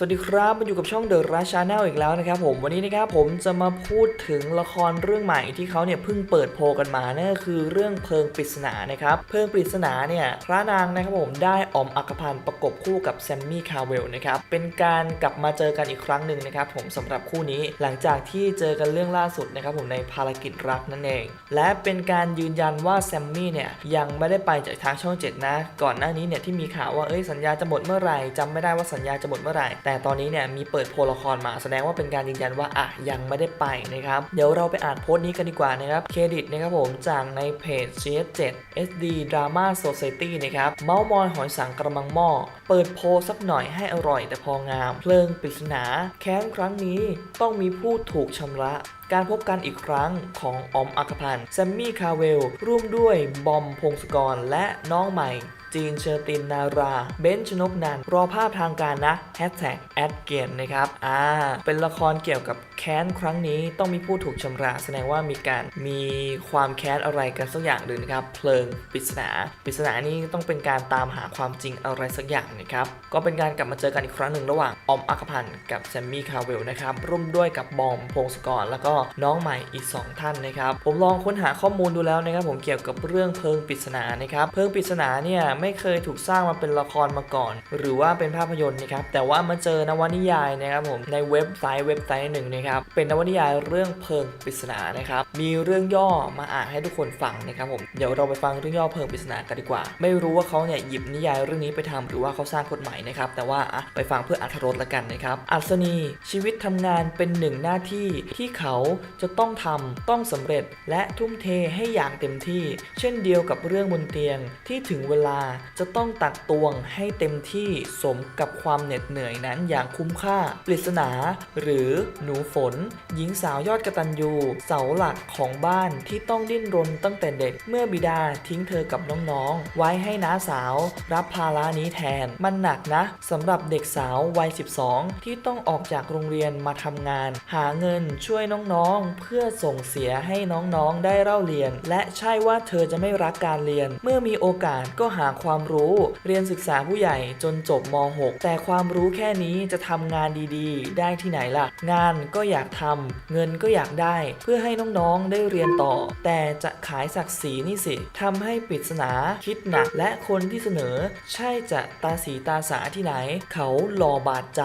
สวัสดีครับมาอยู่กับช่อง The Rush Channel อีกแล้วนะครับผมวันนี้นะครับผมจะมาพูดถึงละครเรื่องใหม่ที่เขาเนี่ยเพิ่งเปิดโพกันมานั่นก็คือเรื่องเพลิงปริศนานะครับเพลิงปริศนาเนี่ยพระนางนะครับผมได้ออมอักพันธ์ประกบคู่กับแซมมี่คาร์เวลนะครับเป็นการกลับมาเจอกันอีกครั้งหนึ่งนะครับผมสำหรับคู่นี้หลังจากที่เจอกันเรื่องล่าสุดนะครับผมในภารกิจรักนั่นเอง และเป็นการยืนยันว่าแซมมี่เนี่ยยังไม่ได้ไปจากทางช่องเจ็ดนะ ก่อนหน้านี้เนี่ยที่มีข่าวว่าเอ้ยสัญญาจะหมดเมื่อไหร่จำไม่ได้ว่าสัญญาจะหมดเมื่อไหร่แต่ตอนนี้เนี่ยมีเปิดโพลละครมาแสดงว่าเป็นการยืนยันว่าอะยังไม่ได้ไปนะครับเดี๋ยวเราไปอ่านโพสต์นี้กันดีกว่านะครับเครดิตนะครับผมจากในเพจ CS7 SD Drama Society นะครับเมาส์มอยหอยสังกระมังหม้อเปิดโพสักหน่อยให้อร่อยแต่พองาม เพลิงปริศนาแค้นครั้งนี้ต้องมีผู้ถูกชำระการพบกันอีกครั้งของออมอัคพันธ์แซมมี่คาเวลร่วมด้วยบอมพงศกรและน้องใหม่ จีนเชอร์ตินนารา เบนชนกนันรอภาพทางการนะแฮชแท็กแอดเกียนนะครับ อ่า เป็นละครเกี่ยวกับ แค้นครั้งนี้ต้องมีผู้ถูกชำระแสดงว่ามีการมีความแค้นอะไรกันสักอย่างหนึ่งนะครับ เพลิงปริศนาปริศนานี้ต้องเป็นการตามหาความจริงอะไรสักอย่างนะครับ ก็เป็นการกลับมาเจอกันอีกครั้งหนึ่งระหว่างออมอัคพันธ์กับแซมมี่คาร์เวลนะครับร่วมด้วยกับบอมพงศกรแล้วก็น้องใหม่อีก 2 ท่านนะครับ ผมลองค้นหาข้อมูลดูแล้วนะครับ ผมเกี่ยวกับเรื่องเพลิงปริศนานะครับ เพลิงปริศนาเนี่ยไม่เคยถูกสร้างมาเป็นละครมาก่อน หรือว่าเป็นภาพยนตร์นะครับแต่ว่ามาเจอนวนิยายนะครับผมในเว็บไซต์เว็บไซต์หนึ่งนะครับเป็นนวนิยายเรื่องเพลิงปริศนานะครับมีเรื่องย่อมาอ่านให้ทุกคนฟังนะครับผมเดี๋ยวเราไปฟังเรื่องย่อเพลิงปริศนากันดีกว่า ไม่รู้ว่าเขาเนี่ยหยิบนิยายเรื่องนี้ไปทำหรือว่าเขาสร้างคนใหม่นะครับแต่ว่าอะไปฟังเพื่ออรรถรสละกันนะครับอัศนีชีวิตทำงานเป็นหนึ่งหน้าที่ที่เขาจะต้องทำต้องสำเร็จและทุ่มเทให้อย่างเต็มที่ เช่นเดียวกับเรื่องบนเตียงที่ถึงเวลาจะต้องตักตวงให้เต็มที่สมกับความเหน็ดเหนื่อยนั้นอย่างคุ้มค่า ปริศนา หรือหนูฝน หญิงสาวยอดกระตันยูเสาหลักของบ้านที่ต้องดิ้นรนตั้งแต่เด็ก เมื่อบิดาทิ้งเธอกับน้องๆ ไว้ให้น้าสาว รับภาระนี้แทน มันหนักนะสำหรับเด็กสาววัย 12 ที่ต้องออกจากโรงเรียนมาทำงาน หาเงินช่วยน้องๆ เพื่อส่งเสียให้น้องๆได้เล่าเรียน และใช่ว่าเธอจะไม่รักการเรียน เมื่อมีโอกาสก็หาความรู้เรียนศึกษาผู้ใหญ่จนจบม .6 แต่ความรู้แค่นี้จะทำงานดีๆ ได้ที่ไหนล่ะ งานก็อยากทำเงินก็อยากได้ เพื่อให้น้องๆได้เรียนต่อ แต่จะขายศักดิ์ศรีนี่สิทำให้ปริศนาคิดหนักและคนที่เสนอ ใช่จะตาสีตาสาที่ไหน เขาหล่อบาดใจ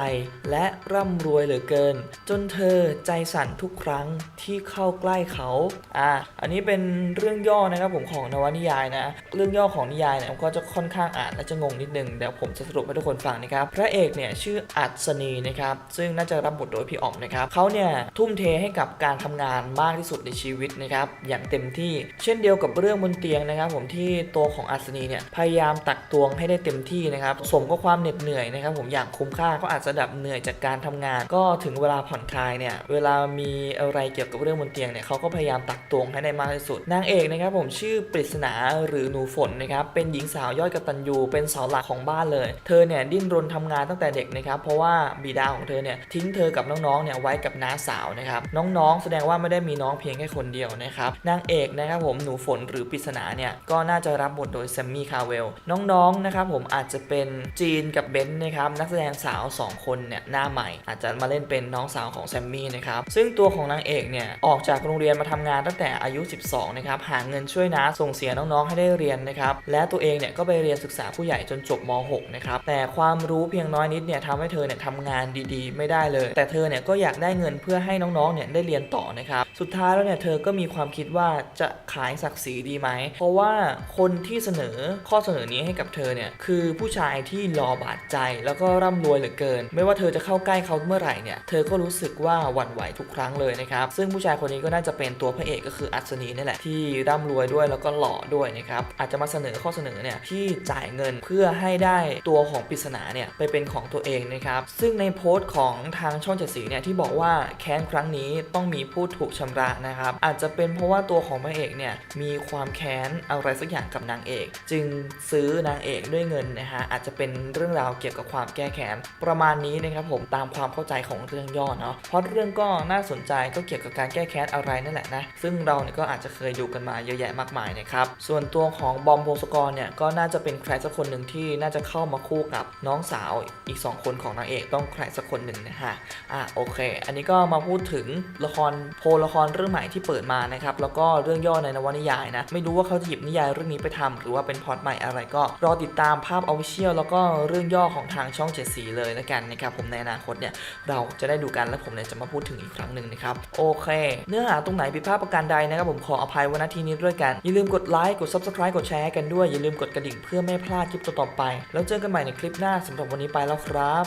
และร่ำรวยเหลือเกิน จนเธอใจสั่นทุกครั้งที่เข้าใกล้เขาอะอันนี้เป็นเรื่องย่อนะครับผมของนวนิยายนะ เรื่องย่อของนิยายเนี่ยผมก็จะค่อนข้างอ่านและจะงงนิดนึงเดี๋ยวผมจะสรุปให้ทุกคนฟังนะครับ พระเอกเนี่ยชื่ออัศนีนะครับซึ่งน่าจะรับบทโดยพี่อ๋อมนะครับเขาเนี่ยทุ่มเทให้กับการทำงานมากที่สุดในชีวิตนะครับอย่างเต็มที่เช่นเดียวกับเรื่องบนเตียงนะครับ ผมที่ตัวของอัศนีเนี่ยพยายามตักตวงให้ได้เต็มที่นะครับสมกับความเหน็ดเหนื่อยนะครับ ผมอย่างคุ้มค่าก็อาจจะดับเหนื่อยจากการทำงาน ก็ถึงเวลาผ่อนคลายเนี่ยเวลามีอะไรเกี่ยวกับเรื่องบนเตียงเนี่ยเขาก็พยายามตักตวงให้ได้มากที่สุดนางเอกนะครับ ผมชื่อปริศนาหรือหนูฝนนะครับเป็นหญิงสาวยอดกตัญญูเป็นเสาหลักของบ้านเลย เธอเนี่ยดิ้นรนทำงานตั้งแต่เด็กนะครับเพราะว่าบิดาของเธอเนี่ยทิ้งเธอกับน้องๆเนี่ยไว้กับน้าสาวนะครับน้องๆ แสดงว่าไม่ได้มีน้องเพียงแค่คนเดียวนะครับนางเอกนะครับผมหนูฝนหรือปริศนาเนี่ยก็น่าจะรับบทโดยแซมมี่คาร์เวลน้องๆนะครับผมอาจจะเป็นจีนกับเบนซ์นะครับนักแสดงสาว 2 คนเนี่ยหน้าใหม่ อาจจะมาเล่นเป็นน้องสาวของแซมมี่นะครับซึ่งตัวของนางเอกเนี่ยออกจากโรงเรียนมาทำงานตั้งแต่อายุ 12นะครับหาเงินช่วยน้าส่งเสียน้องๆให้ได้เรียนนะครับและตัวเองเนี่ยก็ไปเรียนศึกษาผู้ใหญ่จนจบม .6 นะครับแต่ความรู้เพียงน้อยนิดเนี่ยทำให้เธอเนี่ยทำงานดีๆ ไม่ได้เลย แต่เธอเนี่ยก็อยากได้เงินเพื่อให้น้องๆเนี่ยได้เรียนต่อนะครับสุดท้ายแล้วเนี่ยเธอก็มีความคิดว่าจะขายศักดิ์ศรีดีไหม เพราะว่าคนที่เสนอข้อเสนอนี้ให้กับเธอเนี่ยคือผู้ชายที่หล่อบาดใจแล้วก็ร่ำรวยเหลือเกิน ไม่ว่าเธอจะเข้าใกล้เขาเมื่อไหร่เนี่ยเธอก็รู้สึกว่าหวั่นไหวทุกครั้งเลยนะครับซึ่งผู้ชายคนนี้ก็น่าจะเป็นตัวพระเอกก็คืออัศนีนี่แหละที่ร่ำรวยด้วยแล้วก็หล่อด้วยนะครับอาจจะมาเสนอข้อเสนอเนี่ยที่จ่ายเงินเพื่อให้ได้ตัวของปริศนาเนี่ยไปเป็นของตัวเองนะครับซึ่งในโพสต์ของทางช่องเจ็ดสีเนี่ยที่บอกว่าแค้นครั้งนี้ต้องมีผู้ถูกชำระนะครับ อาจจะเป็นเพราะว่าตัวของพระเอกเนี่ยมีความแค้นอะไรสักอย่างกับนางเอก จึงซื้อนางเอกด้วยเงินนะฮะอาจจะเป็นเรื่องราวเกี่ยวกับความแก้แค้นประมาณนี้นะครับผมตามความเข้าใจของเรื่องย่อเนาะเพราะเรื่องก็น่าสนใจก็เกี่ยวกับการแก้แค้นอะไรนั่นแหละนะซึ่งเราเนี่ยก็อาจจะเคยดูกันมาเยอะแยะมากมายนะครับส่วนตัวของบอมโพงศกรเนี่ยก็น่าจะเป็นใครสักคนหนึ่งที่น่าจะเข้ามาคู่กับน้องสาวอีกสองคนของนางเอกต้องใครสักคนหนึ่งนะฮะอะโอเค อันนี้ก็มาพูดถึงละครโพลละครเรื่องใหม่ที่เปิดมานะครับแล้วก็เรื่องย่อในนวนิยายนะไม่รู้ว่าเขาจะหยิบนิยายเรื่องนี้ไปทำหรือว่าเป็นพล็อตใหม่อะไรก็รอติดตามภาพอ f ฟ c i a l แล้วก็เรื่องย่อของทางช่องเจ็ดสีเลยแล้วกันนะครับผมในอนาคตเนี่ยเราจะได้ดูกันและผมเนี่ยจะมาพูดถึงอีกครั้งหนึ่งนะครับโอเค เนื้อหาตรงไหนผิดพลาดประการใดนะครับผมขออภัยวันทีนี้ด้วยกันอย่าลืมกดไลค์กด subscribe กดแชร์กันด้วยอย่าลืมกดกระดิ่งเพื่อไม่พลาดคลิปต่อๆไป แล้วเจอกันใหม่ในคลิปหน้าสำหรับวันนี้ไปแล้วครับ